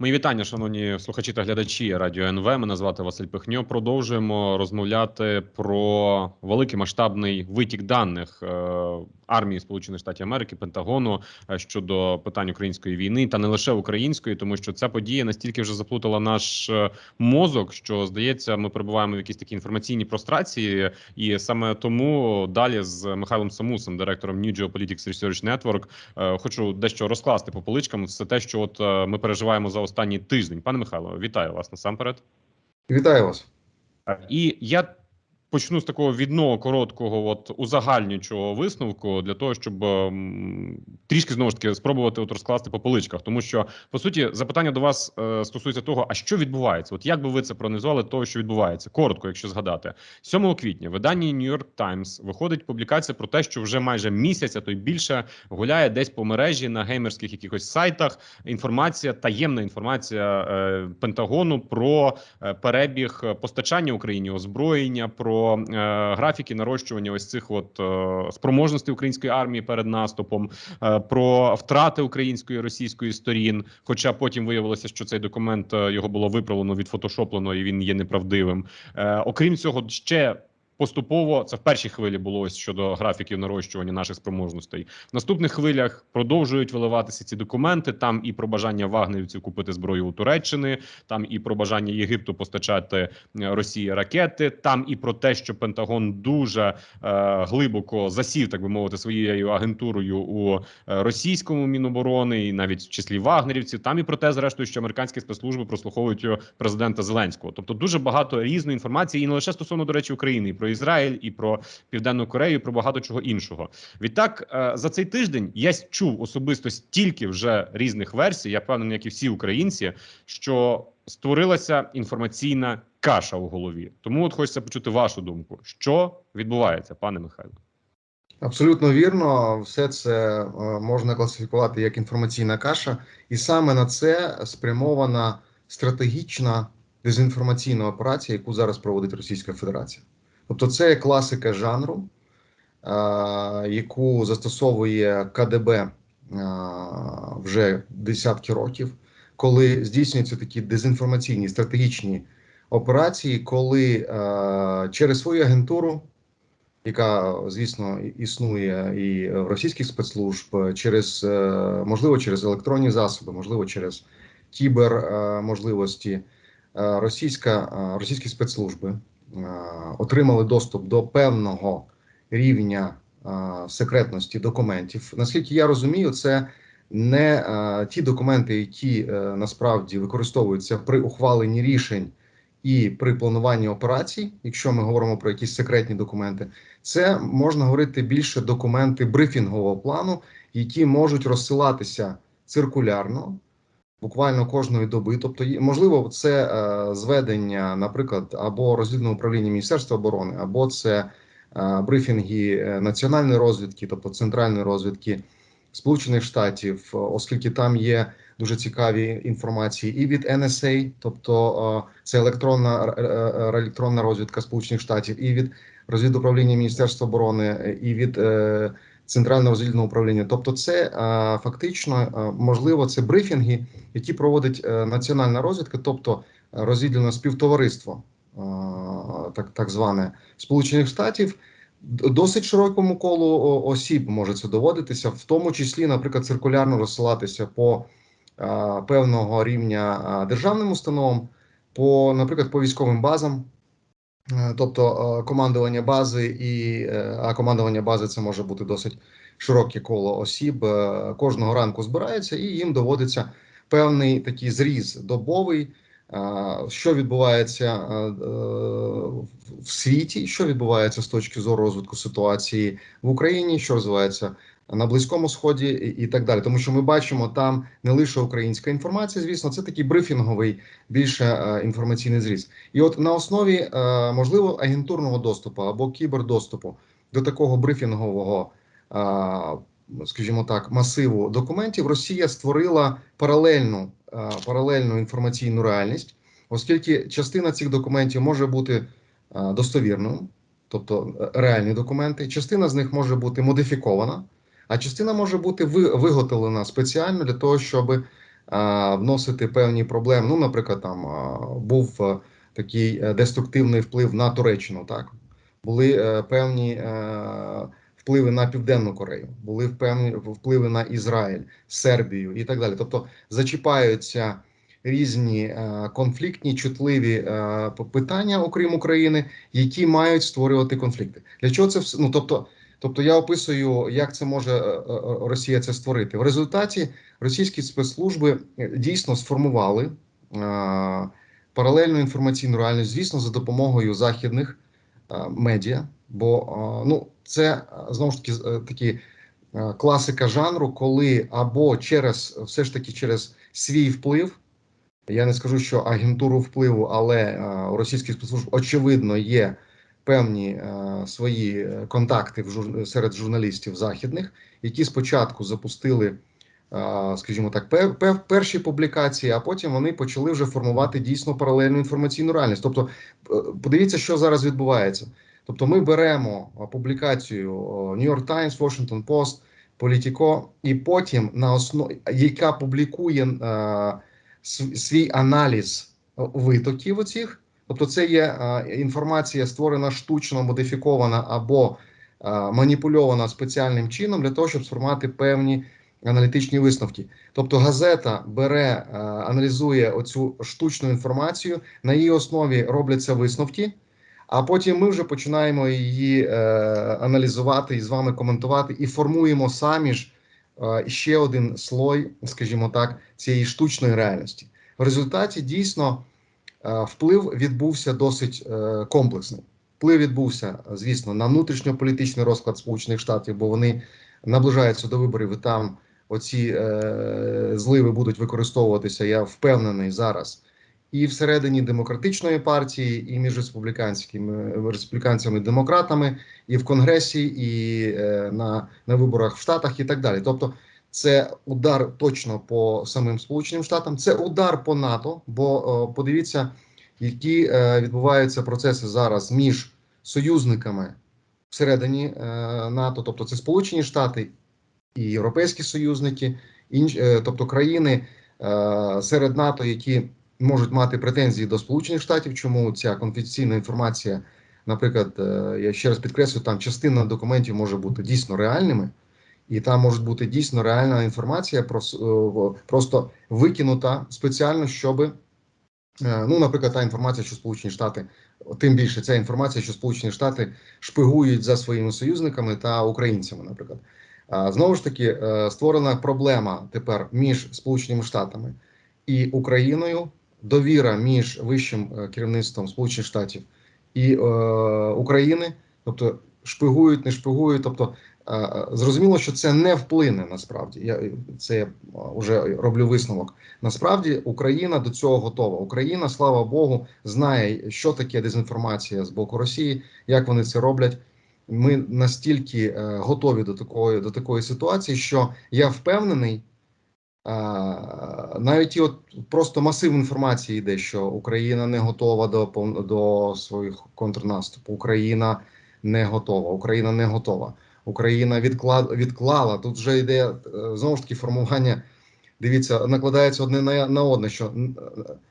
Мої вітання, шановні слухачі та глядачі Радіо НВ. Мене звати Василь Пихньо. Продовжуємо розмовляти про великий масштабний витік даних е, армії Сполучених Штатів Америки, Пентагону е, щодо питань української війни, та не лише української, тому що ця подія настільки вже заплутала наш е, мозок, що здається, ми перебуваємо в якійсь такій інформаційній прострації, і саме тому далі з Михайлом Самусом, директором New Geopolitics Research Network, хочу дещо розкласти по поличкам. Все те, що от ми переживаємо за останній тиждень. Пане Михайло, вітаю вас насамперед. Вітаю вас. І я почну з такого відного короткого, от узагальнюючого висновку для того, щоб ем, трішки знову ж таки спробувати от розкласти по поличках. Тому що по суті запитання до вас е, стосується того, а що відбувається? От як би ви це проаналізували того, що відбувається? Коротко, якщо згадати, 7 квітня в виданні New York Times виходить публікація про те, що вже майже місяць, а то й більше гуляє десь по мережі на геймерських якихось сайтах. Інформація, таємна інформація е, Пентагону про е, перебіг постачання Україні озброєння, про е, графіки нарощування ось цих от е, спроможностей української армії перед наступом, е, про втрати української і російської сторін. Хоча потім виявилося, що цей документ е, його було виправлено, відфотошоплено, і він є неправдивим. Е, окрім цього, ще. Поступово це в першій хвилі було ось щодо графіків нарощування наших спроможностей. В наступних хвилях продовжують виливатися ці документи. Там і про бажання вагнерівців купити зброю у Туреччини, там і про бажання Єгипту постачати е, Росії ракети. Там і про те, що Пентагон дуже е, глибоко засів, так би мовити, своєю агентурою у е, російському міноборони, і навіть в числі вагнерівців. Там і про те, зрештою, що американські спецслужби прослуховують президента Зеленського. Тобто дуже багато різної інформації, і не лише стосовно до речі України, і про Ізраїль, і про Південну Корею, і про багато чого іншого. Відтак е, за цей тиждень я чув особисто стільки вже різних версій. Я впевнений, як і всі українці, що створилася інформаційна каша у голові. Тому от хочеться почути вашу думку, що відбувається, пане Михайло. Абсолютно вірно, все це е, можна класифікувати як інформаційна каша, і саме на це спрямована стратегічна дезінформаційна операція, яку зараз проводить Російська Федерація. Тобто, це класика жанру, яку застосовує КДБ вже десятки років, коли здійснюються такі дезінформаційні стратегічні операції, коли через свою агентуру яка, звісно, існує і в російських спецслужб через е, можливо через електронні засоби, можливо, через кібер е. Е, Російська російські спецслужби отримали доступ до певного рівня секретності документів. Наскільки я розумію, це не ті документи, які насправді використовуються при ухваленні рішень і при плануванні операцій, якщо ми говоримо про якісь секретні документи, це можна говорити більше документи брифінгового плану, які можуть розсилатися циркулярно, буквально кожної доби. Тобто, можливо, це е, зведення, наприклад, або розвідного управління Міністерства оборони, або це е, брифінги е, національної розвідки, тобто центральної розвідки Сполучених Штатів, оскільки там є дуже цікаві інформації, і від NSA, тобто це електронна електронна розвідка Сполучених Штатів, і від розвідуправління Міністерства оборони, і від центрального розвідного управління. Тобто, це фактично можливо це брифінги, які проводить е, національна розвідка, тобто розвідувальне співтовариство, так так зване Сполучених Штатів. Досить широкому колу осіб може це доводитися, в тому числі, наприклад, циркулярно розсилатися по певного рівня державним установам, по, наприклад, по військовим базам, тобто командування бази, і е, а командування бази це може бути досить широке коло осіб. Кожного ранку збирається, і їм доводиться певний такий зріз добовий. Що відбувається в світі, що відбувається з точки зору розвитку ситуації в Україні, що розвивається на близькому сході, і так далі, тому що ми бачимо там не лише українська інформація, звісно, це такий брифінговий більше інформаційний зріз, і от на основі можливо агентурного доступу або кібердоступу до такого брифінгового. Скажімо так, масиву документів Росія створила паралельну паралельну інформаційну реальність, оскільки частина цих документів може бути достовірною, тобто е, реальні документи. Частина з них може бути модифікована, а частина може бути виготовлена спеціально для того, щоб а, вносити певні проблеми. Ну, наприклад, там а, був е, такий е, деструктивний вплив на Туреччину. Так були е, певні е, впливи на Південну Корею, були певні впливи на Ізраїль, Сербію і так далі. Тобто зачіпаються різні е, конфліктні, чутливі е, питання, окрім України, які мають створювати конфлікти. Для чого це все? Ну тобто, тобто я описую, як це може е, е, Росія це створити. В результаті російські спецслужби е, дійсно сформували е, паралельну інформаційну реальність, звісно, за допомогою західних е, медіа. Бо е, ну це е, знову ж таки е, такі е, класика жанру, коли або через все ж таки через свій вплив. Я не скажу, що агентуру впливу, але е, у російських спецслужб очевидно є певні е, свої е, контакти серед журналістів західних, які спочатку запустили, е, скажімо так, пер... пер... перші публікації, а потім вони почали вже формувати дійсно паралельну інформаційну реальність. Тобто, подивіться, що зараз відбувається. Тобто, ми беремо публікацію New York Times, Washington Post, Politico, і потім на основі, яка публікує свій аналіз витоків оцих. Тобто, це є е, інформація, створена штучно, модифікована або е, маніпульована спеціальним чином для того, щоб сформувати певні аналітичні висновки. Тобто, газета бере, е, аналізує оцю штучну інформацію, на її основі робляться висновки. А потім ми вже починаємо її аналізувати і з вами коментувати, і формуємо самі ж ще один слой, скажімо так, цієї штучної реальності. В результаті дійсно вплив відбувся досить е, комплексний. Вплив відбувся, звісно, на внутрішньополітичний розклад Сполучених Штатів, бо вони наближаються до виборів, і там оці е, зливи будуть використовуватися. Я впевнений зараз. І всередині демократичної партії, і між республіканськими республіканцями і демократами, і в Конгресі, і е, на, на виборах в Штатах, і так далі. Тобто, це удар точно по самим Сполученим Штатам, це удар по НАТО. Бо подивіться, які е, відбуваються процеси зараз між союзниками всередині е, НАТО, тобто це Сполучені Штати і Європейські союзники, інш, е, тобто країни е, серед НАТО, які можуть мати претензії до Сполучених Штатів. Чому ця конфіденційна інформація, наприклад, е, я ще раз підкреслю, там частина документів може бути дійсно реальними, і там може бути дійсно реальна інформація, про е, просто викинута спеціально, щоб, ну, наприклад, та інформація, що Сполучені Штати, тим більше ця інформація, що Сполучені Штати шпигують за своїми союзниками та українцями, наприклад. Знову ж таки, е, створена проблема тепер між Сполученими Штатами і Україною довіра між вищим е, керівництвом Сполучених Штатів і е, України, тобто шпигують, не шпигують. Тобто е, е, зрозуміло, що це не вплине насправді. Я це я вже роблю висновок. Насправді Україна до цього готова. Україна, слава Богу, знає, що таке дезінформація з боку Росії, як вони це роблять. Ми настільки е, готові до такої до такої ситуації, що я впевнений. Навіть і от просто масив інформації йде, що Україна не готова до до своїх контрнаступу. Україна не готова. Україна не готова. Україна відклад, відклала. Тут вже йде е, знову ж таки формування. Дивіться, накладається одне на, на одне, що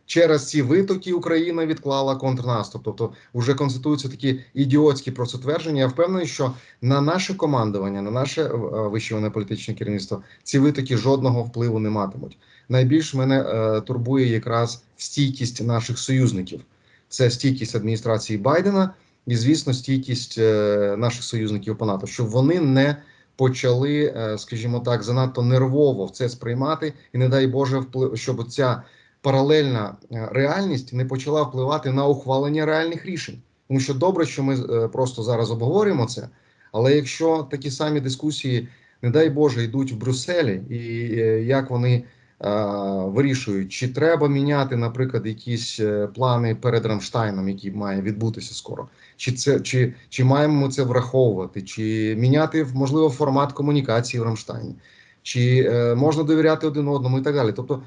через ці витоки Україна відклала контрнаступ. Тобто вже конституються такі ідіотські просто твердження. Я впевнений, що на наше командування, на наше е, вище політичне керівництво ці витоки жодного впливу не матимуть. Найбільш мене е, турбує якраз стійкість наших союзників. Це стійкість адміністрації Байдена і, звісно, стійкість е, наших союзників по НАТО, щоб вони не почали, е, скажімо так, занадто нервово в це сприймати, і не дай Боже, вплив, щоб ця паралельна е, реальність не почала впливати на ухвалення реальних рішень. Тому що добре, що ми просто зараз обговорюємо це. Але якщо такі самі дискусії, не дай Боже, йдуть в Брюсселі, і як вони вирішують, чи треба міняти, наприклад, якісь е, плани перед Рамштайном, який має відбутися скоро, чи це чи, чи маємо ми це враховувати, чи міняти можливо формат комунікації в Рамштайні, чи е, можна довіряти один одному і так далі. Тобто.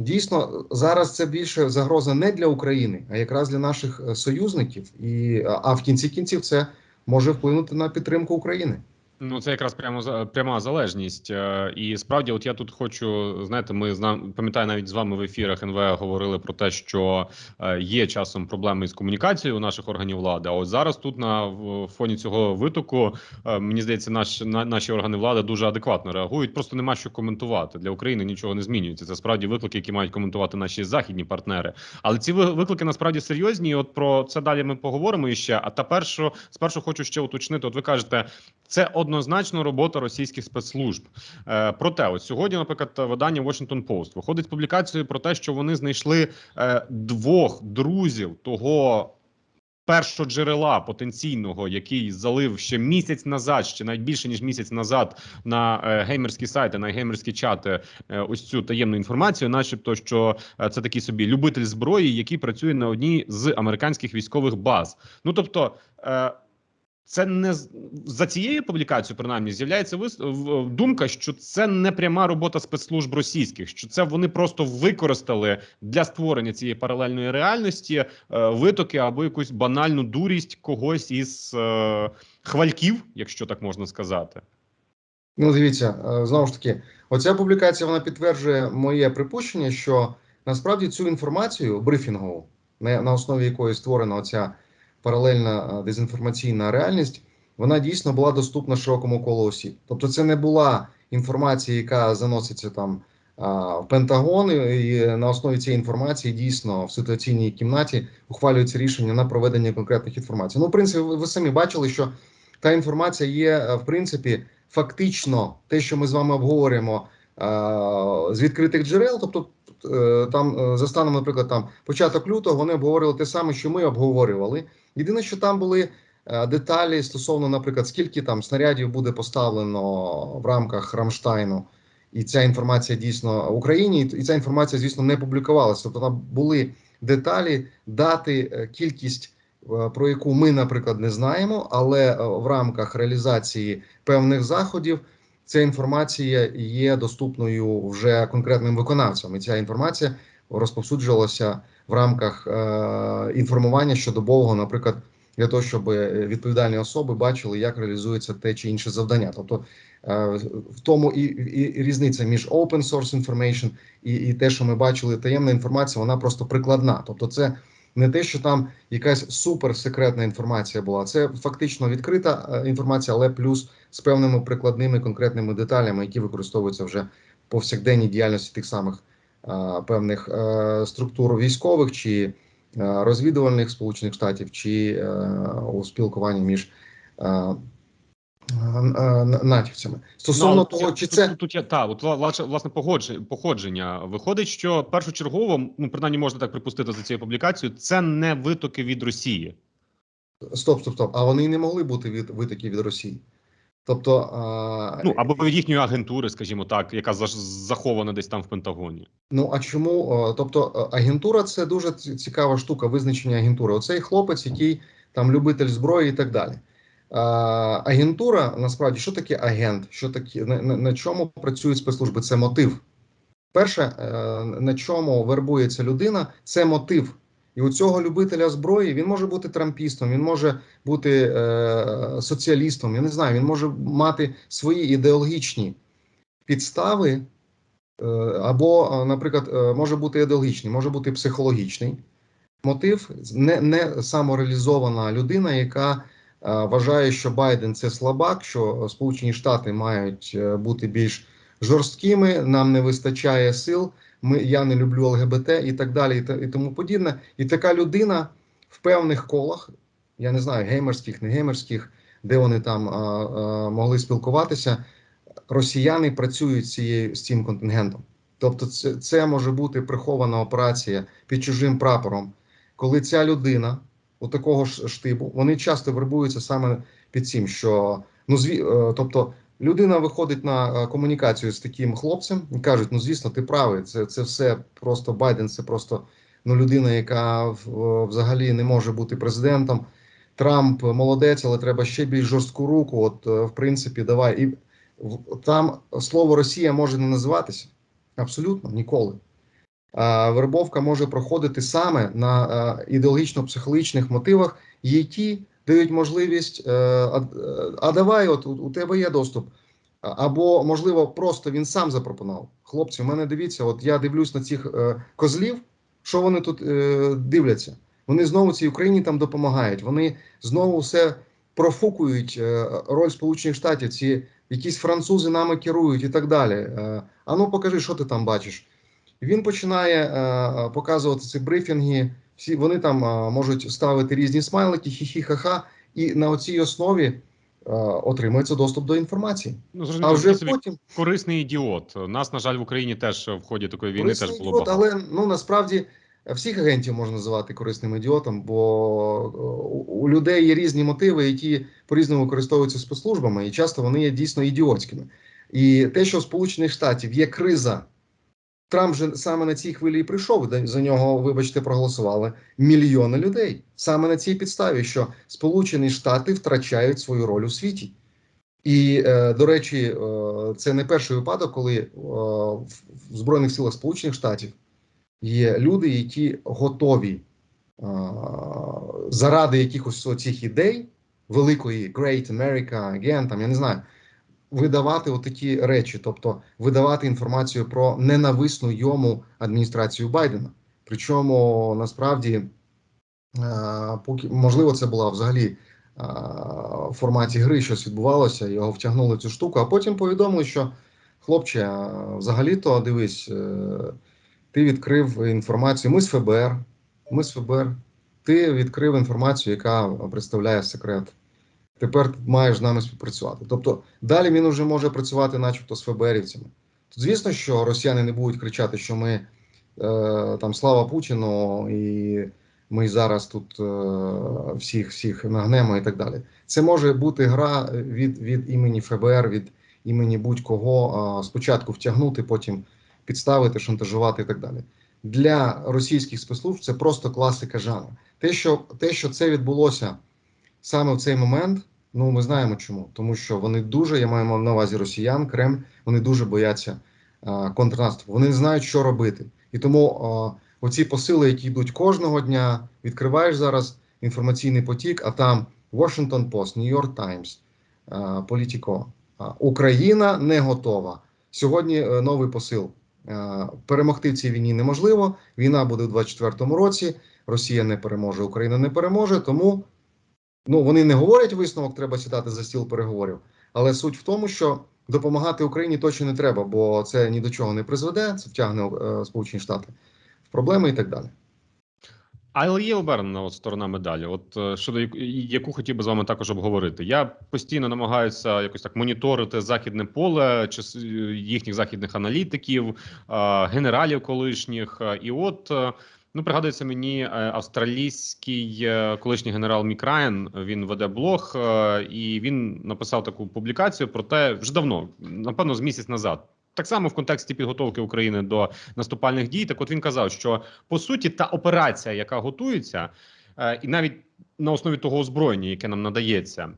Дійсно, зараз це більше загроза не для України, а якраз для наших е, союзників. І а в кінці кінців це може вплинути на підтримку України. Ну, це якраз прямо пряма залежність. Е, І справді, от я тут хочу знаєте, ми пам'ятаю навіть з вами в ефірах НВ говорили про те, що е, є часом проблеми з комунікацією у наших органів влади. А от зараз тут на фоні цього витоку е, мені здається, наш на, наші органи влади дуже адекватно реагують. Просто нема що коментувати для України. Нічого не змінюється. Це справді виклики, які мають коментувати наші західні партнери. Але ці ви- виклики насправді серйозні. І от про це далі ми поговоримо іще. А тепер що спершу хочу ще уточнити. От ви кажете, це однозначно робота російських спецслужб. Е, проте, от сьогодні, наприклад, видання Washington Post виходить з публікацією про те, що вони знайшли е, двох друзів того. Першого джерела потенційного, який залив ще місяць назад, ще навіть більше ніж місяць назад, на е, геймерські сайти, на геймерські чати, е, ось цю таємну інформацію, начебто, що е, це такий собі любитель зброї, який працює на одній з американських військових баз. Ну тобто, е, це не за цією публікацією, принаймні, з'являється вис... думка, що це не пряма робота спецслужб російських, що це вони просто використали для створення цієї паралельної реальності е, витоки або якусь банальну дурість когось із е, хвальків, якщо так можна сказати. Ну, дивіться, е, знову ж таки, оця публікація вона підтверджує моє припущення, що насправді цю інформацію брифінгову, на основі якої створена оця паралельна е, дезінформаційна реальність, вона дійсно була доступна широкому колу осіб. Тобто, це не була інформація, яка заноситься там в Пентагон, і на основі цієї інформації дійсно в ситуаційній кімнаті ухвалюється рішення на проведення конкретних інформацій. Ну, в принципі, ви, самі бачили, що та інформація є е, в принципі фактично те, що ми з вами обговорюємо е, з відкритих джерел, тобто е, там е, за станом, наприклад, там початок лютого вони обговорювали те саме, що ми обговорювали. Єдине, що там були е, деталі стосовно, наприклад, скільки там снарядів буде поставлено в рамках Рамштайну. І ця інформація дійсно в Україні, і ця інформація, звісно, не публікувалася. Тобто там були деталі, дати, е, кількість, е, про яку ми, наприклад, не знаємо, але е, в рамках реалізації певних заходів ця інформація є доступною вже конкретним виконавцям. І ця інформація розповсюджувалася в рамках е, інформування щодобового, наприклад, для того, щоб відповідальні особи бачили, як реалізується те чи інше завдання. Тобто е, в тому і, і різниця між open source information і, і те, що ми бачили, таємна інформація, вона просто прикладна. Тобто, це не те, що там якась суперсекретна інформація була. Це фактично відкрита е, інформація, але плюс з певними прикладними конкретними деталями, які використовуються вже в повсякденній діяльності тих самих а, певних а, структур військових чи а, розвідувальних Сполучених Штатів, чи а, у спілкуванні між е, е, е, натівцями. Стосовно Ну, того, тут- чи тут, це тут, тут є та от власне, власне походження, походження виходить, що першочергово, ну принаймні можна так припустити за цією публікацією, це не витоки від Росії. стоп, стоп, стоп. А вони не могли бути від витоки від Росії. Тобто, е, Ну або від їхньої агентури, скажімо так, яка захована десь там в Пентагоні. Ну а чому? Е, Тобто, е, агентура це дуже цікава штука, визначення агентури. Оцей хлопець, який там любитель зброї і так далі. Агентура насправді що таке агент? Що таке на, на, на чому працюють спецслужби? Це мотив. Перше, е, на чому вербується людина, це мотив. І у цього любителя зброї він може бути трампістом, він може бути е, соціалістом. Я не знаю, він може мати свої ідеологічні підстави Е, Або, е, наприклад, е, може бути ідеологічний, може бути психологічний мотив, не, не самореалізована людина, яка вважає, що Байден це слабак, що Сполучені Штати мають е, бути більш жорсткими, нам не вистачає сил. Ми я не люблю ЛГБТ і так далі, і, і тому подібне. І така людина в певних колах, я не знаю, геймерських, не геймерських, де вони там а, а, могли спілкуватися росіяни працюють цією з цим контингентом. Тобто, це, це може бути прихована операція під чужим прапором, коли ця людина у такого ж штибу вони часто вербуються саме під цим, що ну зві, е, тобто людина виходить на е, комунікацію з таким хлопцем і кажуть: ну звісно, ти правий, це, це все просто Байден, це просто ну людина, яка взагалі не може бути президентом. Трамп молодець, але треба ще більш жорстку руку. От, е, в принципі, давай. І там слово Росія може не називатися абсолютно ніколи. А вербовка може проходити саме на е, ідеологічно-психологічних мотивах, які дають можливість, е, а, а давай, от у, тебе є доступ. Або, можливо, просто він сам запропонував. Хлопці, у мене дивіться, от я дивлюсь на цих е, козлів, що вони тут е, дивляться. Вони знову цій Україні там допомагають. Вони знову все профукують е, роль Сполучених Штатів. Ці якісь французи нами керують і так далі. Е, а ну покажи, що ти там бачиш. Він починає е, показувати ці брифінги. Всі вони там е, можуть ставити різні смайлики, хі-хі-ха-ха, і на цій основі е, отримується доступ до інформації. Ну, А вже потім корисний ідіот. Нас, на жаль, в Україні теж в ході такої війни корисний теж було ідіот, багато. але ну насправді всіх агентів можна називати корисним ідіотом, бо е, у, людей є різні мотиви, які по-різному використовуються спецслужбами, і часто вони є дійсно ідіотськими. І те, що в Сполучених Штатів є криза, Трамп же саме на цій хвилі і прийшов. де За нього, вибачте, проголосували мільйони людей. Саме на цій підставі, що Сполучені Штати втрачають свою роль у світі. І, е, до речі, е, це не перший випадок, коли е, в Збройних силах Сполучених Штатів є люди, які готові заради якихось цих ідей великої Great America Again, там я не знаю, видавати отакі речі, тобто видавати інформацію про ненависну йому адміністрацію Байдена. Причому насправді, е, поки можливо, це була взагалі е, в форматі гри щось відбувалося, його втягнули в цю штуку, а потім повідомили, що хлопче, взагалі-то дивись, е, ти відкрив інформацію. Ми з ФБР, ми з ФБР. Ти відкрив інформацію, яка представляє секрет. Тепер маєш з нами співпрацювати. Тобто далі він вже може працювати, начебто, з ФБРівцями. Тут, звісно, що росіяни не будуть кричати, що ми е, там слава Путіну, і ми зараз тут е, всіх всіх нагнемо і так далі. Це може бути гра від, від імені ФБР, від імені будь-кого е, спочатку втягнути, потім підставити, шантажувати і так далі. Для російських спецслужб це просто класика жанру. Те, що те, що це відбулося саме в цей момент, ну ми знаємо чому. Тому що вони дуже, я маю на увазі росіян, Кремль, вони дуже бояться а, контрнаступу. Вони не знають, що робити. І тому а, оці посили, які йдуть кожного дня, відкриваєш зараз інформаційний потік, а там Washington Post, New York Times, Politico. Україна не готова. Сьогодні е, новий посил. Перемогти в цій війні неможливо. Війна буде у 24-му році. Росія не переможе, Україна не переможе. Тому ну вони не говорять висновок, треба сідати за стіл переговорів. Але суть в тому, що допомагати Україні точно не треба, бо це ні до чого не призведе. Це втягне е, Сполучені Штати в проблеми і так далі. Але є обернена от сторона медалі. От е, щодо яку- хотів би з вами також обговорити. Я постійно намагаюся якось так моніторити західне поле чи с- їхніх західних аналітиків, е, генералів колишніх. Е, І от е, ну пригадується мені е, австралійський е, колишній генерал Мік Райан. Він веде блог, е, і він написав таку публікацію про те вже давно, напевно, з місяць назад. Так само в контексті підготовки України до наступальних дій. Так, от він казав, що по суті та операція, яка готується, і навіть на основі того озброєння, яке нам надається,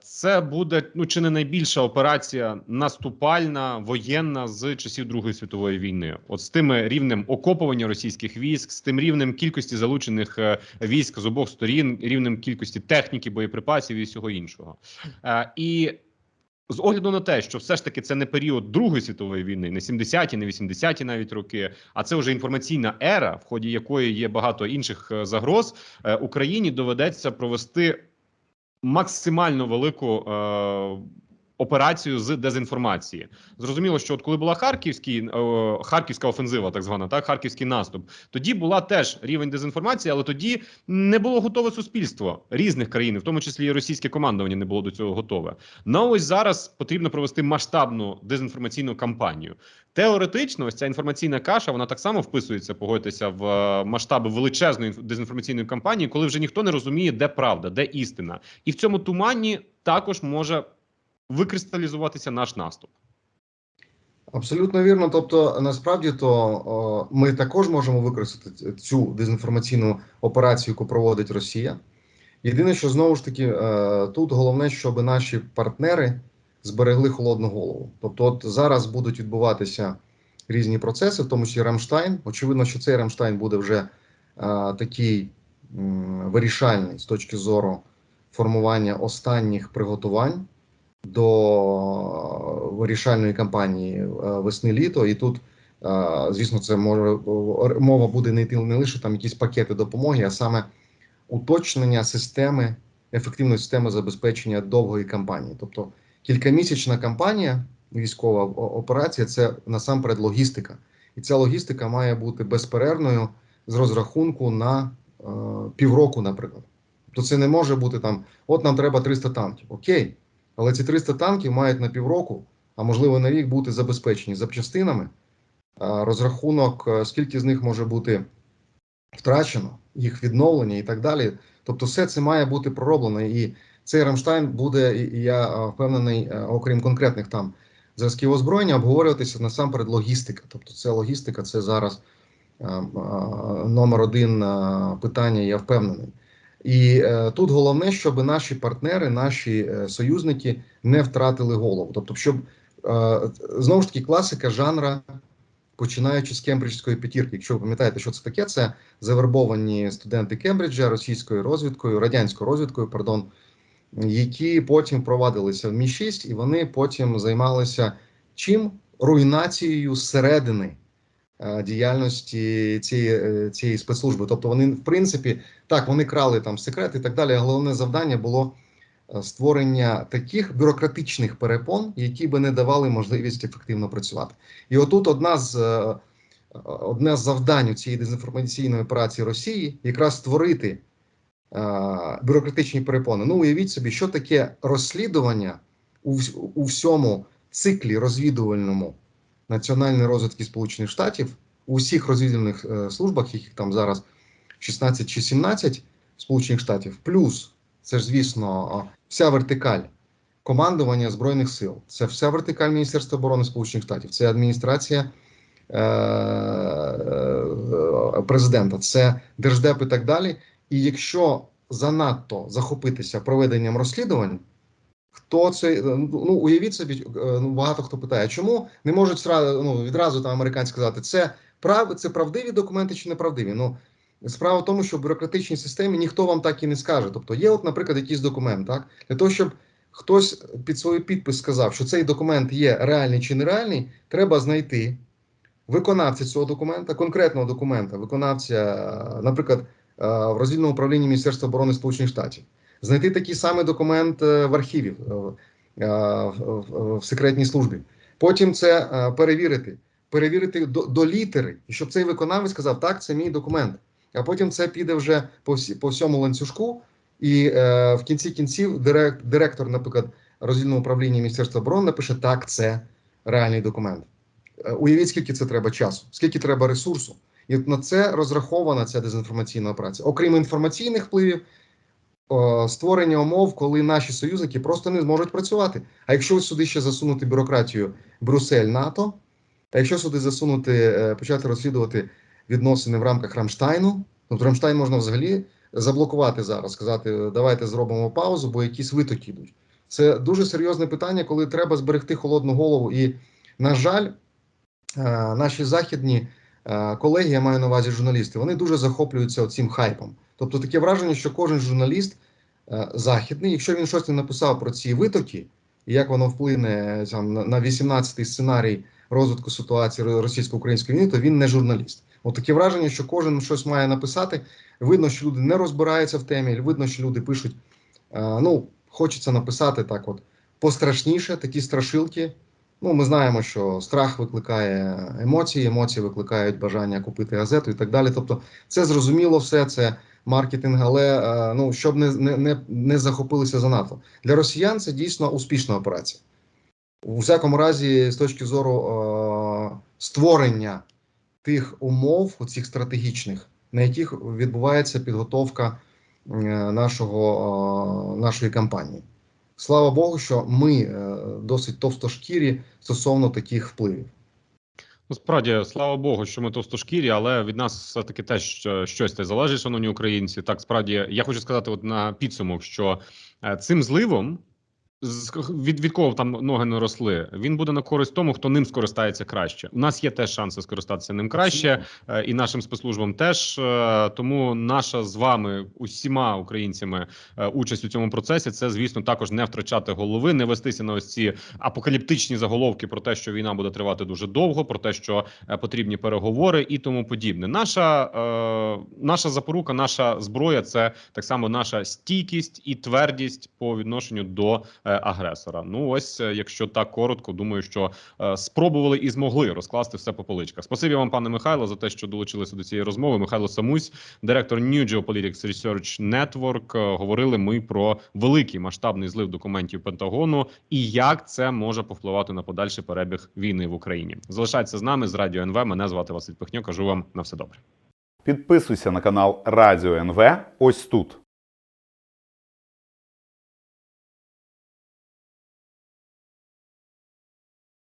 це буде ну чи не найбільша операція наступальна воєнна з часів Другої світової війни. От з тим рівнем окопування російських військ, з тим рівнем кількості залучених е, військ з обох сторін, рівнем кількості техніки, боєприпасів і всього іншого. Е, І з огляду на те, що все ж таки це не період Другої світової війни, не 70-ті, не 80-ті навіть роки, а це вже інформаційна ера, в ході якої є багато інших е, загроз, е, Україні доведеться провести максимально велику. Операцію з дезінформації зрозуміло, що от коли була харківський е, харківська офензива, так звана, так харківський наступ, тоді була теж рівень дезінформації, але тоді не було готове суспільство різних країн, в тому числі і російське командування не було до цього готове. Ну ось зараз потрібно провести масштабну дезінформаційну кампанію. Теоретично, ось ця інформаційна каша вона так само вписується, погодьтеся в е, масштаби величезної дезінформаційної кампанії, коли вже ніхто не розуміє, де правда, де істина, і в цьому тумані також може викристалізуватися наш наступ. Абсолютно вірно. Тобто, насправді, то ми також можемо використати цю дезінформаційну операцію, яку проводить Росія. Єдине, що знову ж таки е, тут головне, щоб наші партнери зберегли холодну голову. Тобто, от зараз будуть відбуватися різні процеси, в тому числі Рамштайн. Очевидно, що цей Рамштайн буде вже е, такий вирішальний з точки зору формування останніх приготувань до вирішальної кампанії е, весни-літо. І тут, е, звісно, це може е, мова буде не йти не лише там якісь пакети допомоги, а саме уточнення системи ефективної системи забезпечення довгої кампанії. Тобто кількамісячна кампанія, військова операція це насамперед логістика, і ця логістика має бути безперервною з розрахунку на е, півроку, наприклад. Тобто це не може бути там: от нам треба 300 танків. Окей, але ці 300 танків мають на півроку, а можливо на рік бути забезпечені запчастинами. Розрахунок, е, скільки з них може бути втрачено, їх відновлення і так далі. Тобто, все це має бути пророблено. І цей Рамштайн буде, я е, впевнений, е, окрім конкретних там зразків озброєння, обговорюватися насамперед логістика. Тобто, це логістика, це зараз е, е, номер один питання, я впевнений. І е, тут головне, щоб наші партнери, наші е, союзники не втратили голову. Тобто, щоб е, знову ж таки класика жанра, починаючи з Кембриджської п'ятірки. Якщо ви пам'ятаєте, що це таке, це завербовані студенти Кембриджа російською розвідкою, радянською розвідкою, пардон, які потім провадилися в Мі 6 і вони потім займалися чим руйнацією зсередини е, діяльності цієї, е, цієї спецслужби. Тобто, вони, в принципі, так, вони крали там секрети і так далі. Головне завдання було е, створення таких бюрократичних перепон, які би не давали можливість ефективно працювати. І отут одна з е, одне з завдань цієї дезінформаційної операції Росії якраз створити е, бюрократичні перепони. Ну, уявіть собі, що таке розслідування у, у всьому циклі розвідувальному національної розвідки Сполучених Штатів у всіх розвідувальних е, службах, яких там зараз 16 чи 17 Сполучених Штатів, плюс це ж, звісно, вся вертикаль командування Збройних сил, це вся вертикаль Міністерства оборони Сполучених Штатів, це адміністрація е, е, президента, це держдеп і так далі. І якщо занадто захопитися проведенням розслідувань, хто це ну уявіть собі, е, ну багато хто питає, чому не можуть сразу, ну, відразу там американці сказати, це прав, це правдиві документи чи неправдиві? Ну справа в тому, що в бюрократичній системі ніхто вам так і не скаже. Тобто є, от, наприклад, якийсь документ, так для того, щоб хтось під свій підпис сказав, що цей документ є реальний чи нереальний, треба знайти виконавця цього документа, конкретного документа, виконавця, е, наприклад, е, в роздільному управлінні Міністерства оборони Сполучених Штатів, знайти такий самий документ е, в архіві е, в- секретній службі. Потім це е, перевірити, перевірити до, до літери, і щоб цей виконавець сказав, так, це мій документ. А потім це піде вже по, всі, по всьому ланцюжку, і в кінці кінців директ, директор, наприклад, роздільного управління Міністерства оборони напише, так, це реальний документ. Уявіть, скільки це треба часу, скільки треба ресурсу. І на це розрахована ця дезінформаційна операція. Окрім інформаційних впливів, створення умов, коли наші союзники просто не зможуть працювати. А якщо сюди ще засунути бюрократію Брюссель, НАТО, а якщо сюди засунути, е, почати розслідувати відносини в рамках Рамштайну, тобто Рамштайн можна взагалі заблокувати зараз, сказати, давайте зробимо паузу, бо якісь витоки йдуть. Це дуже серйозне питання, коли треба зберегти холодну голову. І, на жаль, е, наші західні е, колеги, я маю на увазі журналісти, вони дуже захоплюються цим хайпом. Тобто таке враження, що кожен журналіст е, західний, якщо він щось не написав про ці витоки, і як воно вплине там, на- на 18-й сценарій розвитку ситуації російсько-української війни, то він не журналіст. От таке враження, що кожен щось має написати. Видно, що люди не розбираються в темі, видно, що люди пишуть. е, ну, хочеться написати так, от пострашніше, такі страшилки. Ну, ми знаємо, що страх викликає емоції, емоції викликають бажання купити газету і так далі. Тобто, це зрозуміло все, це маркетинг, але е, ну щоб не, не, не, захопилися занадто. Для росіян це дійсно успішна операція. У всякому разі, з точки зору е, створення тих умов, оцих стратегічних, на яких відбувається підготовка е, нашого, нашої кампанії. Слава Богу, що ми досить товстошкірі стосовно таких впливів. Справді, слава Богу, що ми товстошкірі, але від нас все таки теж щось те залежить, шановні українці. Так, справді, я хочу сказати, от на підсумок, що е, цим зливом від, від кого там ноги не росли, він буде на користь тому, хто ним скористається краще. У нас є теж шанси скористатися ним краще, е, і нашим спецслужбам теж. Е, Тому наша з вами усіма українцями е, участь у цьому процесі. Це звісно також не втрачати голови, не вестися на ось ці апокаліптичні заголовки про те, що війна буде тривати дуже довго, про те, що потрібні переговори і тому подібне. Наша е, наша запорука, наша зброя це так само наша стійкість і твердість по відношенню до агресора. Ну ось, е, якщо так коротко, думаю, що е, спробували і змогли розкласти все по поличках. Спасибі вам, пане Михайло, за те, що долучилися до цієї розмови. Михайло Самусь, директор New Geopolitics Research Network. Е, Говорили ми про великий масштабний злив документів Пентагону і як це може повпливати на подальший перебіг війни в Україні. Залишайтеся з нами з радіо НВ. Мене звати Василь Пихньо. Кажу вам на все добре. Підписуйся на канал Радіо НВ ось тут.